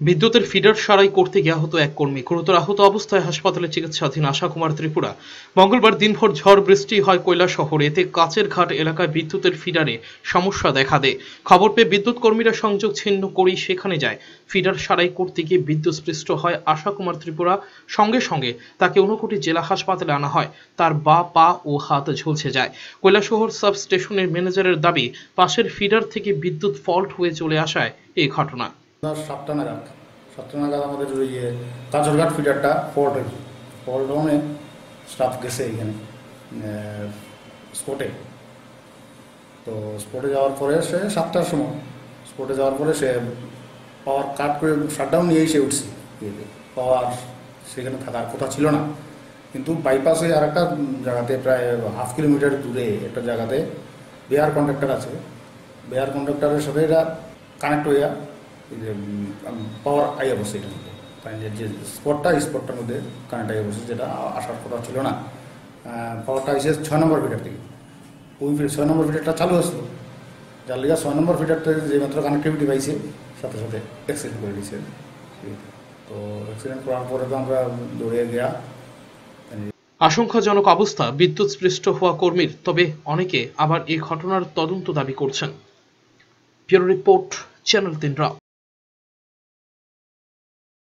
বিদ্যুতের ফিডার সারাই করতে গিয়ে আহত এক কর্মী। গুরুতর আহত অবস্থায় হাসপাতালে চিকিৎসাধীন আশা কুমার ত্রিপুরা। মঙ্গলবার দিনভর ঝড় বৃষ্টি হয় কৈলা শহরে। এতে কাচের ঘাট এলাকায় বিদ্যুতের ফিডারে সমস্যা দেখা দেয়। খবর পেয়ে বিদ্যুৎ কর্মীরা সংযোগ ছিন্ন করেই সেখানে যায়। ফিডার সারাই করতে গিয়ে বিদ্যুৎস্পৃষ্ট হয় আশা কুমার ত্রিপুরা। সঙ্গে সঙ্গে তাকে ঊনকোটি জেলা হাসপাতালে আনা হয়। তার বা, পা ও হাত ঝলসে যায়। কৈলাসহর সাব স্টেশনের ম্যানেজারের দাবি, পাশের ফিডার থেকে বিদ্যুৎ ফল্ট হয়ে চলে আসায় এই ঘটনা। সাতটা নাগাদ। সাতটা নাগাদ আমাদের ওই যে কাজরঘাট ফিডারটা ফল্ট হয়েছে ফল্ট হনে স্টাফ গেছে এখানে স্পটে তো স্পটে যাওয়ার পরে সে সাতটার সময় স্পটে যাওয়ার পরে সে পাওয়ার কাট করে শাটডাউন নিয়েই সে উঠছে। পাওয়ার সেখানে থাকার কথা ছিল না। কিন্তু বাইপাসে আর একটা জায়গাতে প্রায় হাফ কিলোমিটার দূরে একটা জায়গাতে বেয়ার কন্ট্রাক্টর আছে। বেয়ার কন্ট্রাক্টরের সাথে এটা কানেক্ট হইয়া পাওয়ার আইয়া বসে এটার মধ্যে যে স্পটটা স্পটটার মধ্যে কানেক্ট আইয়া বসে যেটা আসার কথা ছিল না পাওয়ারটা এসে ছয় নম্বর ফিটার থেকে ওই ছয় নম্বর ফিটারটা চালু আসলো যার লিগা ছয় নম্বর ফিটারটা যে মাত্র কানেক্টিভিটি পাইছে সাথে সাথে অ্যাক্সিডেন্ট করে দিয়েছে তো অ্যাক্সিডেন্ট করার পরে তো আমরা দৌড়ে গিয়া আশঙ্কাজনক অবস্থা বিদ্যুৎস্পৃষ্ট হওয়া কর্মীর তবে অনেকে আবার এই ঘটনার তদন্ত দাবি করছেন ব্যুরো রিপোর্ট চ্যানেল তিন